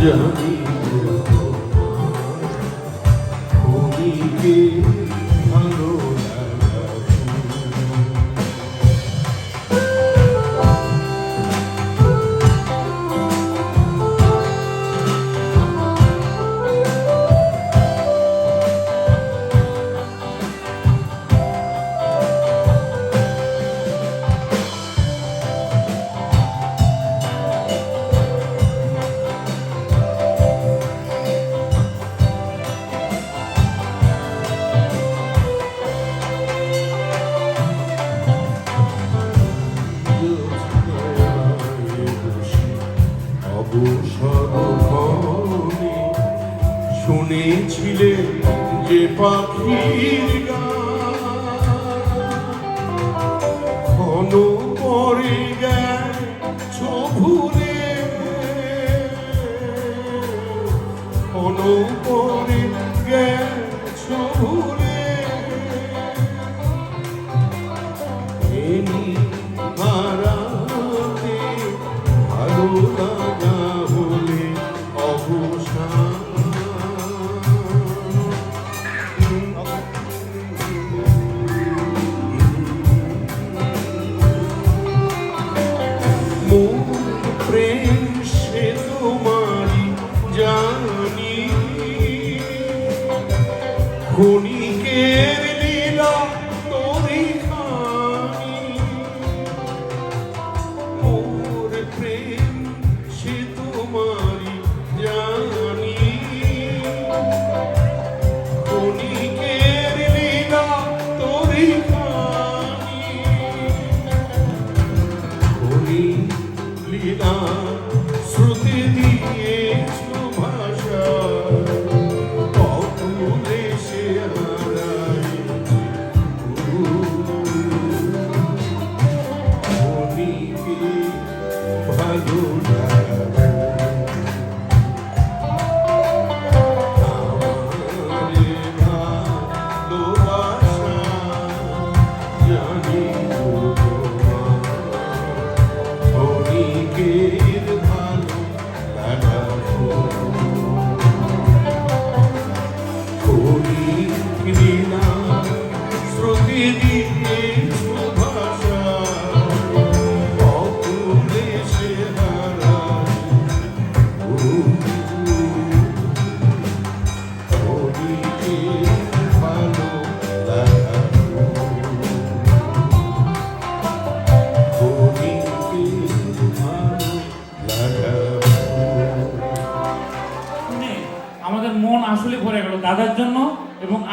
是 শুনেছিলে যে পাখির ঘন পরে গেছ ভুলে। ঘন পরে গেছ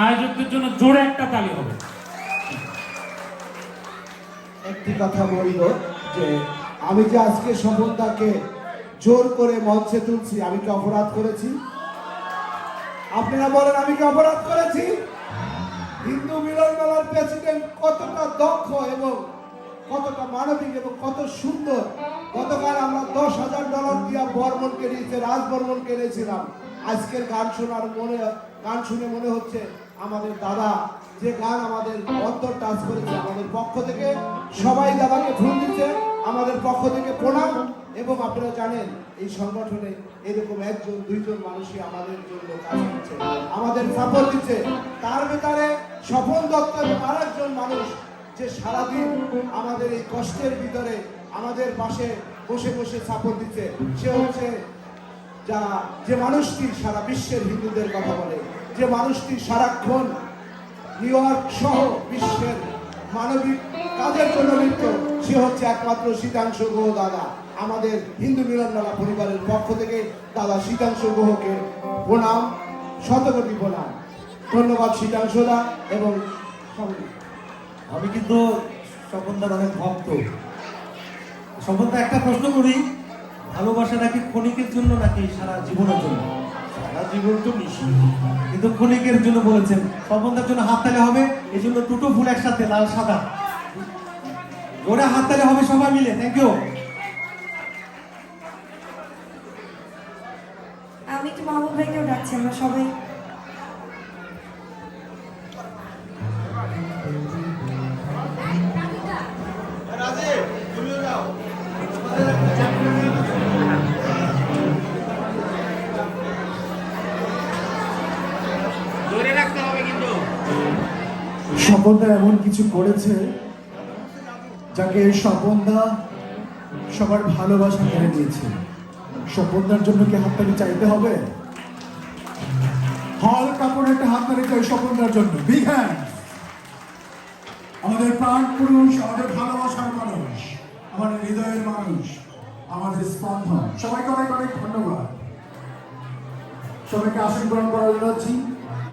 আয়োজকদের জন্য জোরে একটা তালি হবে। একটি কথা বলব যে, আমি যে আজকে স্বপনদাকে জোর করে মঞ্চে তুলছি, আমি কি অপরাধ করেছি? আপনারা বলেন, আমি কি অপরাধ করেছি? হিন্দু মিলন মেলার প্রেসিডেন্ট কতটা দক্ষ এবং কতটা মানবিক এবং কত সুন্দর। গতকাল আমরা দশ হাজার ডলার দিয়া বর্মন কিনেছি রাজ বর্মন কিনেছিলাম আজকের গান শোনার মনে, গান শুনে মনে হচ্ছে আমাদের দাদা যে গান আমাদের অন্তর টাচ করেছে আমাদের পক্ষ থেকে, সবাই দাদাকে ফুল দিচ্ছে, আমাদের পক্ষ থেকে প্রণাম। এবং আপনারা জানেন, এই সংগঠনে এরকম একজন, দুইজন মানুষই আমাদের জন্য কাজ করছে, আমাদের সাপোর্ট দিচ্ছে। তার ভেতরে স্বপন দত্ত এবং আরেকজন মানুষ যে সারাদিন আমাদের এই কষ্টের ভিতরে আমাদের পাশে বসে বসে সাপোর্ট দিচ্ছে, সে হচ্ছে যারা, যে মানুষটি সারা বিশ্বের হিন্দুদের কথা বলে। যে মানুষটি সারাক্ষণ নিউ ইয়র্ক সহ বিশ্বের মানবিক কাজের জন্য লিপ্ত, সে হচ্ছে একমাত্র শীতাংশু গুহ দাদা, আমাদের হিন্দু মিলনমেলা পরিবারের পক্ষ থেকে দাদা শীতাংশু গুহকে প্রণাম, শতকোটি প্রণাম। ধন্যবাদ শীতাংশুদা এবং আমি কিন্তু স্বপনদার অনেক ভক্ত। স্বপনদা একটা প্রশ্ন করি, ভালোবাসা নাকি ক্ষণিকের জন্য নাকি সারা জীবনের জন্য? সারা জীবন তো নিশ্চিত কিন্তু ক্ষণিকের জন্য বলেছেন স্বপনদার জন্য হাত তালে হবে এই জন্য দুটো ফুল একসাথে, লাল, সাদা। ওরা হাত তালে হবে সবাই মিলে থ্যাংক ইউ আমি তো মাহবুব ভাইকেও ডাকছি, আমরা সবাই স্বপনদা এমন কিছু করেছে যাকে স্বপনদা সবার ভালোবাসা কেড়ে নিয়েছে। স্বপনদার জন্য কি হাততালি চাইতে হবে? হল কাপড় একটা হাততালি চাই স্বপনদার জন্য। বিগ আমাদের প্রাণ পুরুষ, আমাদের ভালোবাসার মানুষ, আমাদের হৃদয়ের মানুষ, আমাদের স্পন্দন। সবাইকে অনেক অনেক ধন্যবাদ। সবাইকে আসন গ্রহণ করার জন্য